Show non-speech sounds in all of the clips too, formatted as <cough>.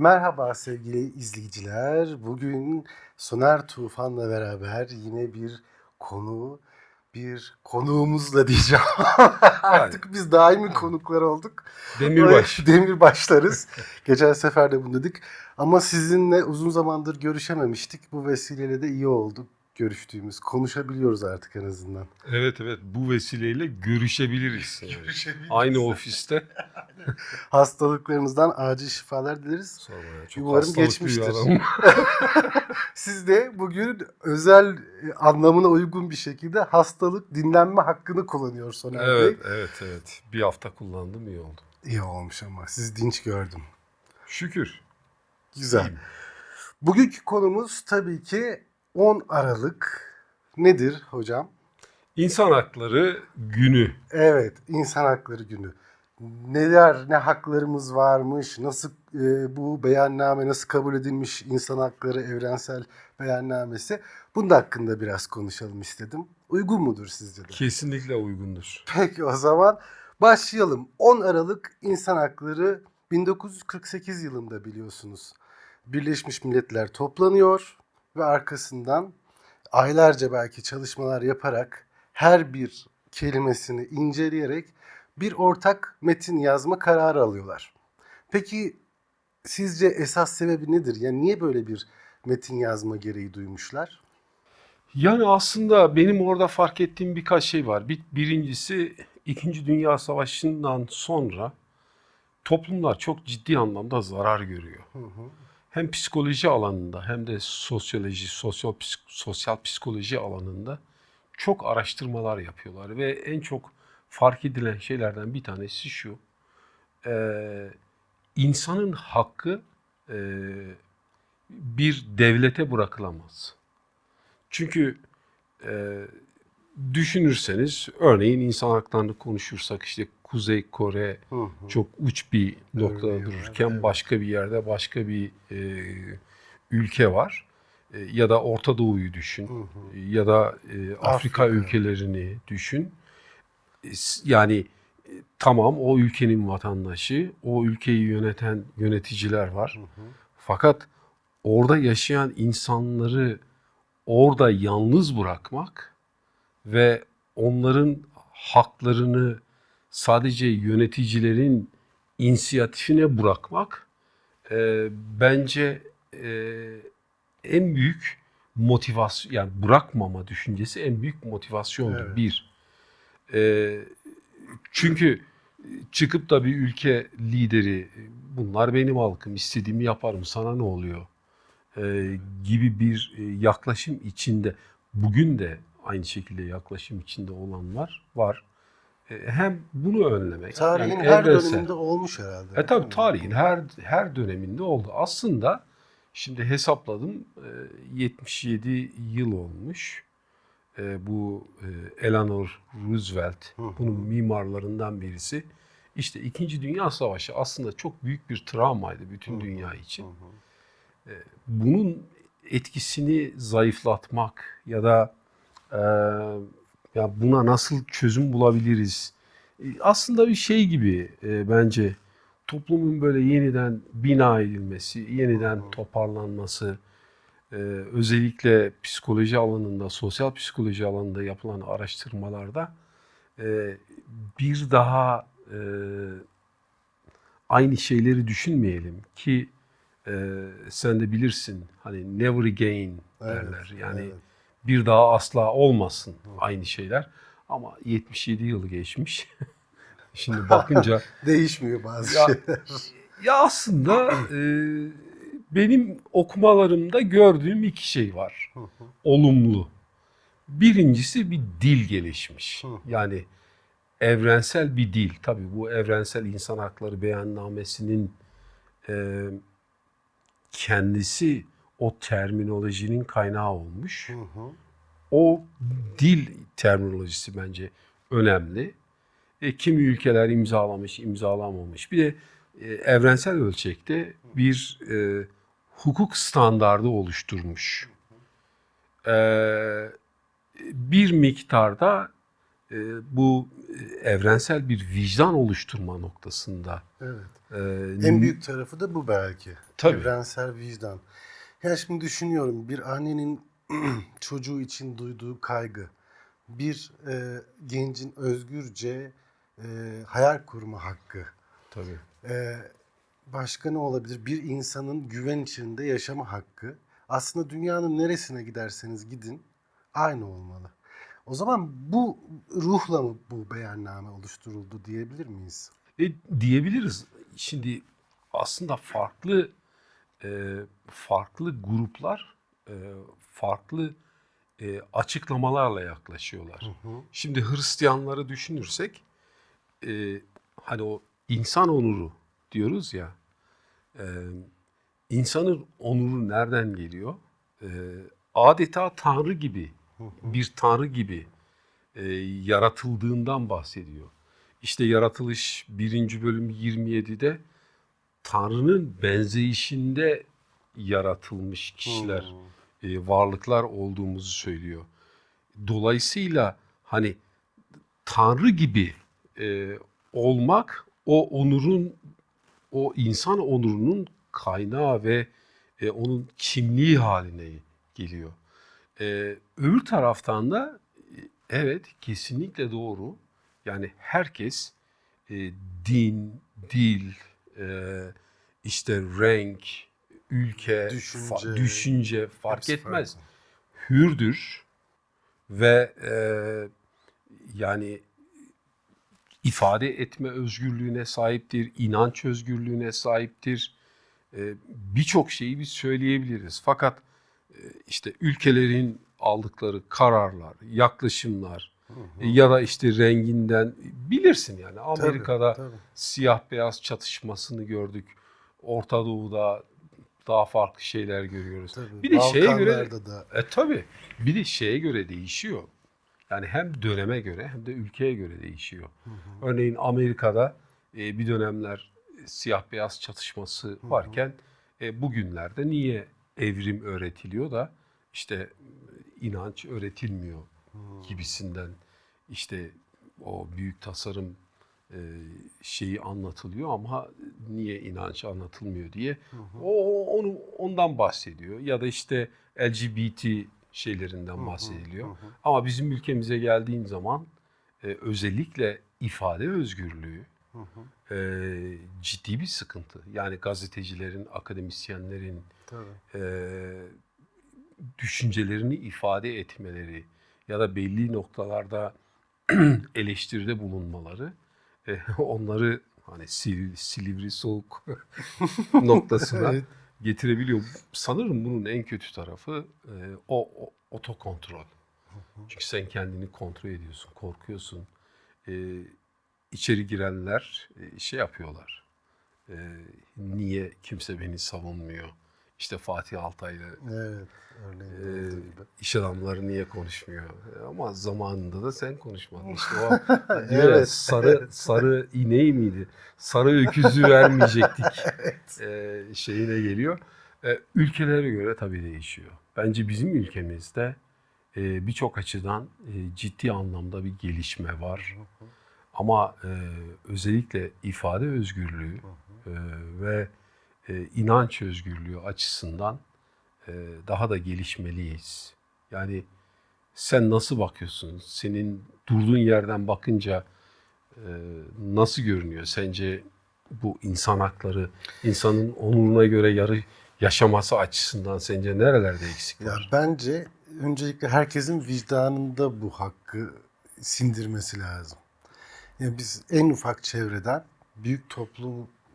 Merhaba sevgili izleyiciler. Bugün Soner Tufan'la beraber yine bir konu, bir konuğumuzla diyeceğim. <laughs> Artık biz daimi konuklar olduk. Demirbaş. Demirbaşlarız. <laughs> Geçen sefer de bunu dedik. Ama sizinle uzun zamandır görüşememiştik. Bu vesileyle de iyi oldu görüştüğümüz. Konuşabiliyoruz artık en azından. Evet evet bu vesileyle görüşebiliriz. <laughs> Aynı ofiste. <laughs> Hastalıklarınızdan acil şifalar dileriz. Sormaya çok Umarım geçmiştir. <laughs> Siz de bugün özel e, anlamına uygun bir şekilde hastalık dinlenme hakkını kullanıyor Soner Bey. evet evet evet. Bir hafta kullandım iyi oldu. İyi olmuş ama siz dinç gördüm. Şükür. Güzel. Bugünkü konumuz tabii ki 10 Aralık. Nedir hocam? İnsan hakları günü. Evet, İnsan Hakları Günü. Neler, ne haklarımız varmış, nasıl e, bu beyanname nasıl kabul edilmiş İnsan Hakları Evrensel Beyannamesi. Bunun da hakkında biraz konuşalım istedim. Uygun mudur sizce de? Kesinlikle uygundur. Peki o zaman başlayalım. 10 Aralık İnsan Hakları 1948 yılında biliyorsunuz. Birleşmiş Milletler toplanıyor ve arkasından aylarca belki çalışmalar yaparak her bir kelimesini inceleyerek bir ortak metin yazma kararı alıyorlar. Peki sizce esas sebebi nedir? Yani niye böyle bir metin yazma gereği duymuşlar? Yani aslında benim orada fark ettiğim birkaç şey var. Bir, birincisi İkinci Dünya Savaşı'ndan sonra toplumlar çok ciddi anlamda zarar görüyor. Hem psikoloji alanında hem de sosyoloji, sosyal, sosyal psikoloji alanında çok araştırmalar yapıyorlar. Ve en çok fark edilen şeylerden bir tanesi şu. Ee, insanın hakkı e, bir devlete bırakılamaz. Çünkü e, düşünürseniz örneğin insan haklarını konuşursak işte Kuzey Kore Hı hı. çok uç bir noktada Örneği var, dururken evet. başka bir yerde başka bir e, ülke var. E, ya da Orta Doğu'yu düşün. Hı hı. Ya da e, Afrika, Afrika. ülkelerini düşün. E, Yani e, tamam o ülkenin vatandaşı, o ülkeyi yöneten yöneticiler var. Hı hı. Fakat orada yaşayan insanları orada yalnız bırakmak ve onların haklarını sadece yöneticilerin inisiyatifine bırakmak e, bence e, en büyük motivasyon yani bırakmama düşüncesi en büyük motivasyondur Evet. bir. E, çünkü çıkıp da bir ülke lideri bunlar benim halkım istediğimi yaparım sana ne oluyor e, gibi bir e, yaklaşım içinde bugün de aynı şekilde yaklaşım içinde olanlar var. E, hem bunu önlemek Tarihin yani her evrensel- döneminde olmuş herhalde. e tabii tarihin her her döneminde oldu. Aslında şimdi hesapladım e, 77 yıl olmuş. E, bu Eleanor Roosevelt Hı hı. bunun mimarlarından birisi. İşte 2. Dünya Savaşı aslında çok büyük bir travmaydı bütün Hı hı. dünya için. hı. Bunun etkisini zayıflatmak ya da ya buna nasıl çözüm bulabiliriz? E, Aslında bir şey gibi e, bence toplumun böyle yeniden bina edilmesi, yeniden toparlanması, e, özellikle psikoloji alanında, sosyal psikoloji alanında yapılan araştırmalarda e, bir daha e, aynı şeyleri düşünmeyelim ki e, sen de bilirsin hani never again Evet, derler. Yani evet. Bir daha asla olmasın aynı şeyler. Ama 77 yıl geçmiş. <laughs> Şimdi bakınca <laughs> Değişmiyor bazı Ya- şeyler. ya aslında e, benim okumalarımda gördüğüm iki şey var. Olumlu. Birincisi bir dil gelişmiş. Yani evrensel bir dil. Tabii bu evrensel insan hakları beyannamesinin e, kendisi o terminolojinin kaynağı olmuş. Hı hı. O dil terminolojisi bence önemli. E, kimi ülkeler imzalamış, imzalamamış. Bir de e, evrensel ölçekte bir e, hukuk standardı oluşturmuş. E, bir miktarda e, bu e, evrensel bir vicdan oluşturma noktasında. Evet. e, En büyük tarafı da bu belki. Tabii. Evrensel vicdan. Ya şimdi düşünüyorum bir annenin <clears throat> çocuğu için duyduğu kaygı, bir e, gencin özgürce e, hayal kurma hakkı, Tabii. e, başka ne olabilir? Bir insanın güven içinde yaşama hakkı. Aslında dünyanın neresine giderseniz gidin aynı olmalı. O zaman bu ruhla mı bu beyanname oluşturuldu diyebilir miyiz? E, diyebiliriz. Şimdi aslında farklı e, farklı gruplar e, farklı e, açıklamalarla yaklaşıyorlar. Şimdi Hristiyanları düşünürsek e, hani o insan onuru diyoruz ya e, insanın onuru nereden geliyor? E, adeta Tanrı gibi bir Tanrı gibi e, yaratıldığından bahsediyor. İşte yaratılış 1. bölüm 27'de Tanrı'nın benzeyişinde yaratılmış kişiler, e, varlıklar olduğumuzu söylüyor. Dolayısıyla hani Tanrı gibi e, olmak o onurun, o insan onurunun kaynağı ve e, onun kimliği haline geliyor. E, öbür taraftan da e, evet kesinlikle doğru. Yani herkes e, din, dil, e, işte renk, ülke, Düşünce, fa- düşünce fark etmez. farklı. Hürdür ve e, yani ifade etme özgürlüğüne sahiptir, inanç özgürlüğüne sahiptir. E, Birçok şeyi biz söyleyebiliriz. Fakat e, işte ülkelerin aldıkları kararlar, yaklaşımlar e, ya da işte renginden bilirsin yani Tabii, Amerika'da tabii. siyah beyaz çatışmasını gördük. Orta Doğu'da daha farklı şeyler görüyoruz. Tabii. Bir de şeye göre da e tabi bir de şeye göre değişiyor. Yani hem döneme göre hem de ülkeye göre değişiyor. Örneğin Amerika'da e, bir dönemler siyah beyaz çatışması varken e, bugünlerde niye evrim öğretiliyor da işte inanç öğretilmiyor gibisinden işte o büyük tasarım e, şeyi anlatılıyor ama niye inanç anlatılmıyor diye o, o- onu ondan bahsediyor ya da işte LGBT şeylerinden bahsediliyor. Ama bizim ülkemize geldiğin zaman e, özellikle ifade özgürlüğü e, ciddi bir sıkıntı. Yani gazetecilerin, akademisyenlerin tabii. e, düşüncelerini ifade etmeleri ya da belli noktalarda <clears throat> eleştiride bulunmaları e, <laughs> onları hani sil, silivri soğuk <laughs> noktasına Evet. getirebiliyor. Sanırım bunun en kötü tarafı e, o, o otokontrol. Çünkü sen kendini kontrol ediyorsun, korkuyorsun. E, içeri girenler e, şey yapıyorlar. E, niye kimse beni savunmuyor? İşte Fatih Altaylı Evet. Örneğin ee, iş adamları niye konuşmuyor? Ama zamanında da sen konuşmadın. İşte o <laughs> evet. Evet. sarı sarı ineği miydi? Sarı öküzü vermeyecektik. <laughs> Ee, şeyine geliyor. Ee, ülkelere göre tabii değişiyor. Bence bizim ülkemizde e, birçok açıdan e, ciddi anlamda bir gelişme var. Ama e, özellikle ifade özgürlüğü e, ve e, inanç özgürlüğü açısından e, daha da gelişmeliyiz. Yani sen nasıl bakıyorsun? Senin durduğun yerden bakınca e, nasıl görünüyor? Sence bu insan hakları, insanın onuruna göre yarı yaşaması açısından sence nerelerde eksik Ya var? bence öncelikle herkesin vicdanında bu hakkı sindirmesi lazım. Ya biz en ufak çevreden büyük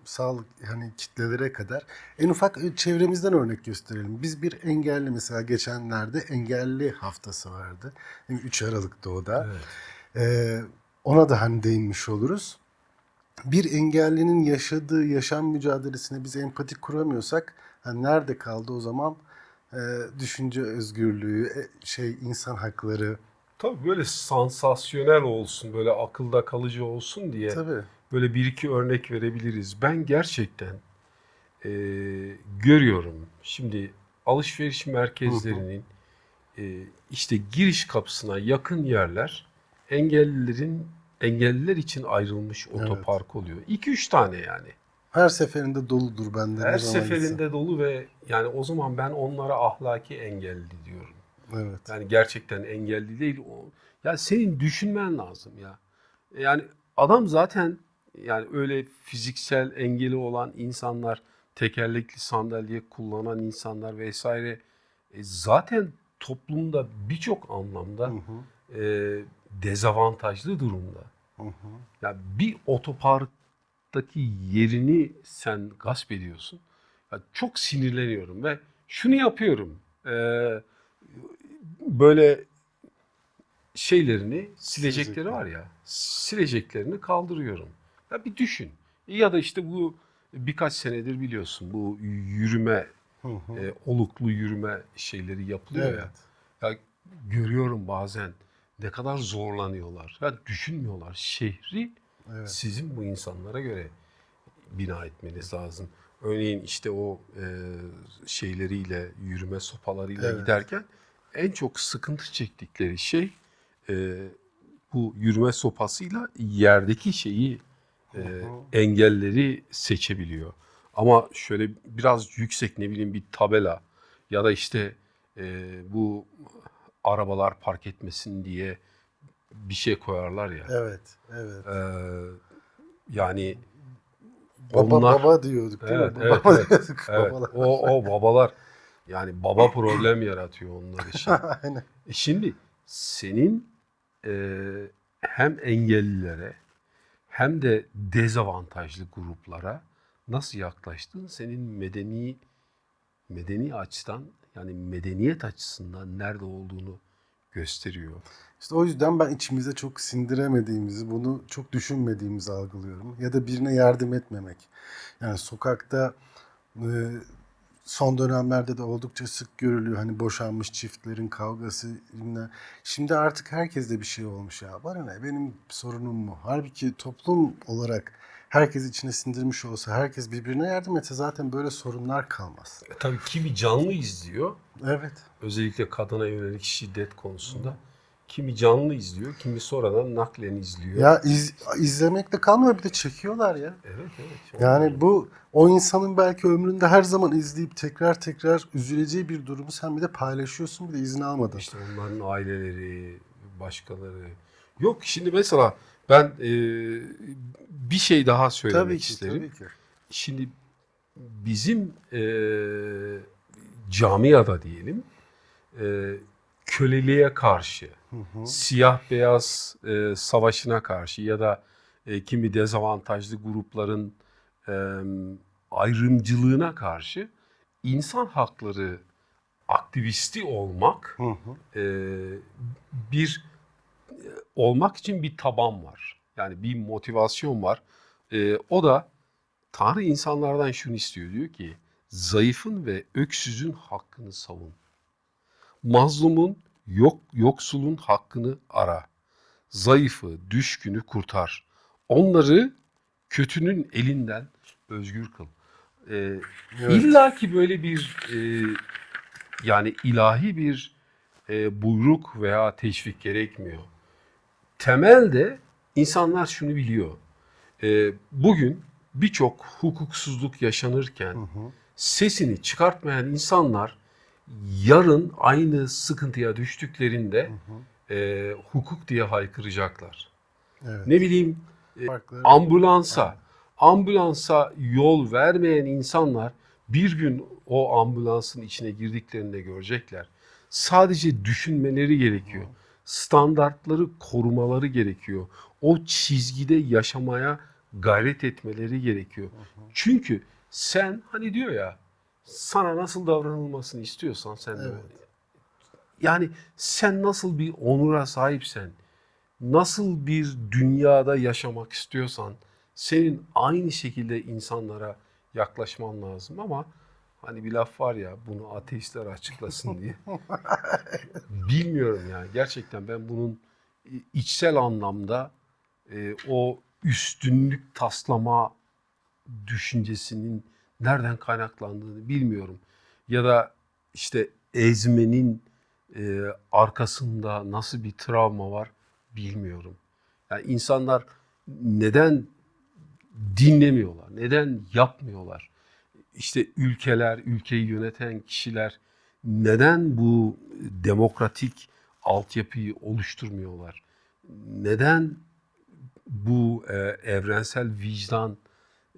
toplumsal hani kitlelere kadar en ufak çevremizden örnek gösterelim. Biz bir engelli mesela geçenlerde engelli haftası vardı. 3 Aralık'ta o da. Evet. Ee, ona da hani değinmiş oluruz. Bir engellinin yaşadığı yaşam mücadelesine biz empati kuramıyorsak hani nerede kaldı o zaman e, düşünce özgürlüğü, e, şey insan hakları. Tabii böyle sansasyonel olsun, böyle akılda kalıcı olsun diye Tabii. Böyle bir iki örnek verebiliriz. Ben gerçekten e, görüyorum. Şimdi alışveriş merkezlerinin e, işte giriş kapısına yakın yerler engellilerin engelliler için ayrılmış otopark oluyor. 2-3 tane yani. Her seferinde doludur bende. Her seferinde dolu ve yani o zaman ben onlara ahlaki engelli diyorum. Evet. Yani gerçekten engelli değil. O, ya senin düşünmen lazım ya. Yani adam zaten yani öyle fiziksel engeli olan insanlar, tekerlekli sandalye kullanan insanlar vesaire e, zaten toplumda birçok anlamda Hı hı, e, dezavantajlı durumda. hı hı. Ya bir otoparktaki yerini sen gasp ediyorsun. Ya çok sinirleniyorum ve şunu yapıyorum. Ee, böyle şeylerini silecekleri Silecekler. var ya sileceklerini kaldırıyorum. Ya bir düşün. Ya da işte bu birkaç senedir biliyorsun bu yürüme Hı hı. e, oluklu yürüme şeyleri yapılıyor ya. Evet. Ya görüyorum bazen ne kadar zorlanıyorlar. Ya düşünmüyorlar. Şehri Evet. sizin bu insanlara göre bina etmeniz lazım. Örneğin işte o e, şeyleriyle, yürüme sopalarıyla Evet. giderken en çok sıkıntı çektikleri şey e, bu yürüme sopasıyla yerdeki şeyi e, engelleri seçebiliyor. Ama şöyle biraz yüksek ne bileyim bir tabela ya da işte e, bu arabalar park etmesin diye bir şey koyarlar ya. Evet. Evet. Ee, yani Baba onlar- baba diyorduk değil Evet, mi? evet, baba evet, diyorduk. evet, Babalar. o, o babalar yani baba problem yaratıyor onlar için. <laughs> Aynen. E şimdi senin e, hem engellilere hem de dezavantajlı gruplara nasıl yaklaştığın senin medeni medeni açıdan yani medeniyet açısından nerede olduğunu gösteriyor. İşte o yüzden ben içimize çok sindiremediğimizi, bunu çok düşünmediğimizi algılıyorum. Ya da birine yardım etmemek. Yani sokakta e, son dönemlerde de oldukça sık görülüyor. Hani boşanmış çiftlerin kavgası. Şimdi artık herkeste bir şey olmuş ya. Bana ne benim sorunum mu? Halbuki toplum olarak herkes içine sindirmiş olsa, herkes birbirine yardım etse zaten böyle sorunlar kalmaz. E, tabii kimi canlı izliyor Evet. özellikle kadına yönelik şiddet konusunda. Kimi canlı izliyor, kimi sonradan naklen izliyor. Ya iz, izlemekle kalmıyor bir de çekiyorlar ya. Evet evet. Yani bu o insanın belki ömründe her zaman izleyip tekrar tekrar üzüleceği bir durumu sen bir de paylaşıyorsun bir de izin almadan. işte onların aileleri, başkaları. Yok şimdi mesela ben e, bir şey daha söylemek tabii ki isterim. tabii ki. Şimdi bizim e, camiada diyelim e, köleliğe karşı, Hı hı. siyah beyaz e, savaşına karşı ya da e, kimi dezavantajlı grupların e, ayrımcılığına karşı insan hakları aktivisti olmak Hı hı. e, bir e, olmak için bir taban var. Yani bir motivasyon var. E, o da Tanrı insanlardan şunu istiyor diyor ki zayıfın ve öksüzün hakkını savun. Mazlumun, yok yoksulun hakkını ara. Zayıfı, düşkünü kurtar. Onları kötünün elinden özgür kıl. E, Evet. İlla ki böyle bir e, yani ilahi bir e, buyruk veya teşvik gerekmiyor. Temelde insanlar şunu biliyor. E, bugün birçok hukuksuzluk yaşanırken Hı hı. sesini çıkartmayan insanlar yarın aynı sıkıntıya düştüklerinde e, hukuk diye haykıracaklar. Evet. Ne bileyim Farkları- ambulansa ambulansa yol vermeyen insanlar bir gün o ambulansın içine girdiklerinde görecekler. Sadece düşünmeleri gerekiyor. Standartları korumaları gerekiyor. O çizgide yaşamaya gayret etmeleri gerekiyor. Çünkü sen hani diyor ya sana nasıl davranılmasını istiyorsan sen de Evet. Yani sen nasıl bir onura sahipsen, nasıl bir dünyada yaşamak istiyorsan senin aynı şekilde insanlara yaklaşman lazım ama hani bir laf var ya bunu ateistler açıklasın diye. <laughs> Bilmiyorum yani gerçekten ben bunun içsel anlamda e, o üstünlük taslama düşüncesinin nereden kaynaklandığını bilmiyorum. Ya da işte ezmenin e, arkasında nasıl bir travma var bilmiyorum. Yani insanlar neden dinlemiyorlar? Neden yapmıyorlar? İşte ülkeler, ülkeyi yöneten kişiler neden bu demokratik altyapıyı oluşturmuyorlar? Neden bu e, evrensel vicdan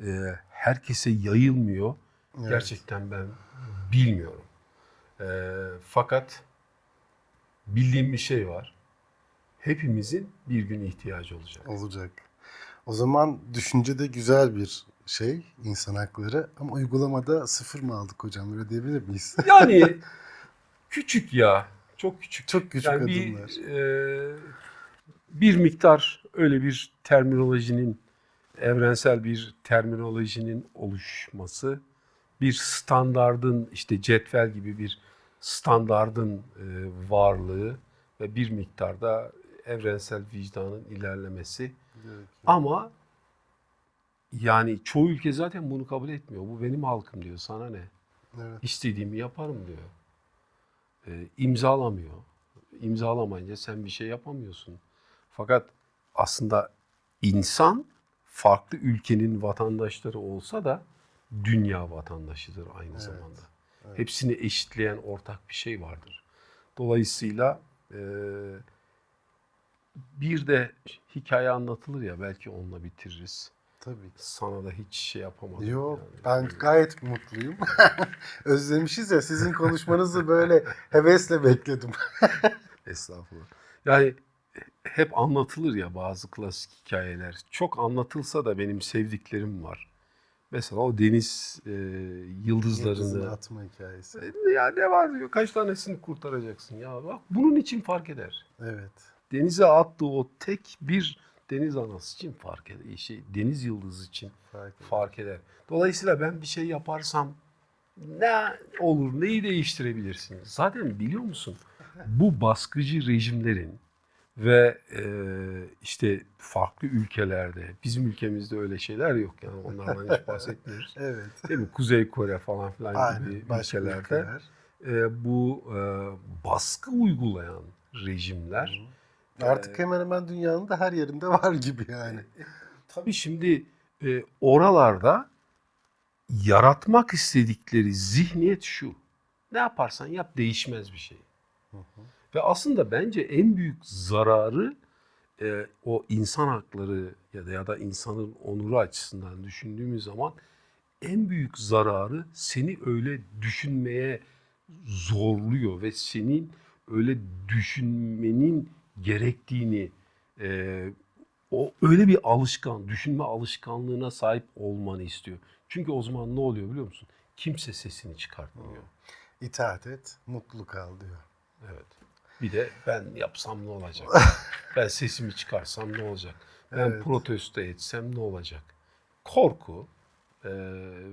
e, herkese yayılmıyor? Evet. Gerçekten ben bilmiyorum. E, fakat bildiğim bir şey var. Hepimizin bir gün ihtiyacı olacak. Olacak. O zaman düşünce de güzel bir şey insan hakları ama uygulamada sıfır mı aldık hocam öyle diyebilir miyiz? <laughs> Yani küçük ya. Çok küçük. Çok küçük yani bir, adımlar. e, bir miktar öyle bir terminolojinin evrensel bir terminolojinin oluşması, bir standardın işte cetvel gibi bir standardın e, varlığı ve bir miktarda evrensel vicdanın ilerlemesi. Ama yani çoğu ülke zaten bunu kabul etmiyor. Bu benim halkım diyor. Sana ne? Evet. İstediğimi yaparım diyor. Ee, imzalamıyor. İmzalamayınca sen bir şey yapamıyorsun. Fakat aslında insan farklı ülkenin vatandaşları olsa da dünya vatandaşıdır aynı Evet, zamanda. evet. Hepsini eşitleyen ortak bir şey vardır. Dolayısıyla e, bir de hikaye anlatılır ya belki onunla bitiririz. Tabii. Sana da hiç şey yapamadım. Yok yani. ben gayet mutluyum. <laughs> Özlemişiz ya sizin konuşmanızı böyle <laughs> hevesle bekledim. Estağfurullah. Yani hep anlatılır ya bazı klasik hikayeler. Çok anlatılsa da benim sevdiklerim var. Mesela o deniz e, yıldızlarını. atma hikayesi. E, Ya ne var diyor kaç tanesini kurtaracaksın ya bak bunun için fark eder. Evet. Denize attığı o tek bir deniz anası için fark eder. Şey, deniz yıldızı için Fark ettim. fark eder. Dolayısıyla ben bir şey yaparsam ne olur, neyi değiştirebilirsiniz? Zaten biliyor musun? Bu baskıcı rejimlerin ve e, işte farklı ülkelerde, bizim ülkemizde öyle şeyler yok yani onlardan hiç <laughs> bahsetmiyoruz. Evet. Değil mi? Kuzey Kore falan filan gibi Aynen. Başka ülkelerde ülkeler. e, bu e, baskı uygulayan rejimler Artık hemen hemen dünyanın da her yerinde var gibi yani. Tabii şimdi e, oralarda yaratmak istedikleri zihniyet şu. Ne yaparsan yap değişmez bir şey. Ve aslında bence en büyük zararı e, o insan hakları ya da ya da insanın onuru açısından düşündüğümüz zaman en büyük zararı seni öyle düşünmeye zorluyor ve senin öyle düşünmenin gerektiğini e, o öyle bir alışkan, düşünme alışkanlığına sahip olmanı istiyor. Çünkü o zaman ne oluyor biliyor musun? Kimse sesini çıkartmıyor. İtaat et, mutlu kal diyor. Evet. Bir de ben yapsam ne olacak? <laughs> ben sesimi çıkarsam ne olacak? Ben Evet. protesto etsem ne olacak? Korku e,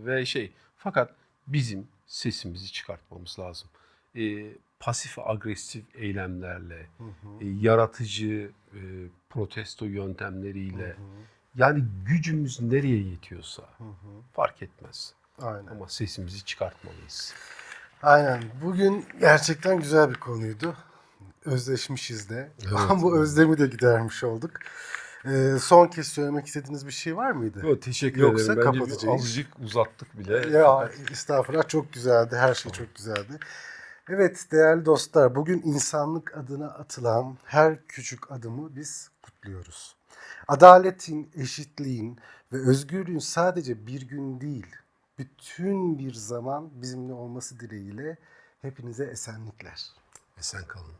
ve şey. Fakat bizim sesimizi çıkartmamız lazım. E, pasif agresif eylemlerle, e, yaratıcı e, protesto yöntemleriyle, yani gücümüz nereye yetiyorsa fark etmez. Aynen. Ama sesimizi çıkartmalıyız. Aynen. Bugün gerçekten güzel bir konuydu. Özleşmişiz de. Evet. <laughs> Bu özlemi de gidermiş olduk. Ee, son kez söylemek istediğiniz bir şey var mıydı? Yo, teşekkür Yoksa ederim. Bence kapatacağız. azıcık uzattık bile. Ya estağfurullah çok güzeldi. Her şey çok güzeldi. Evet değerli dostlar bugün insanlık adına atılan her küçük adımı biz kutluyoruz. Adaletin, eşitliğin ve özgürlüğün sadece bir gün değil, bütün bir zaman bizimle olması dileğiyle hepinize esenlikler. Esen kalın.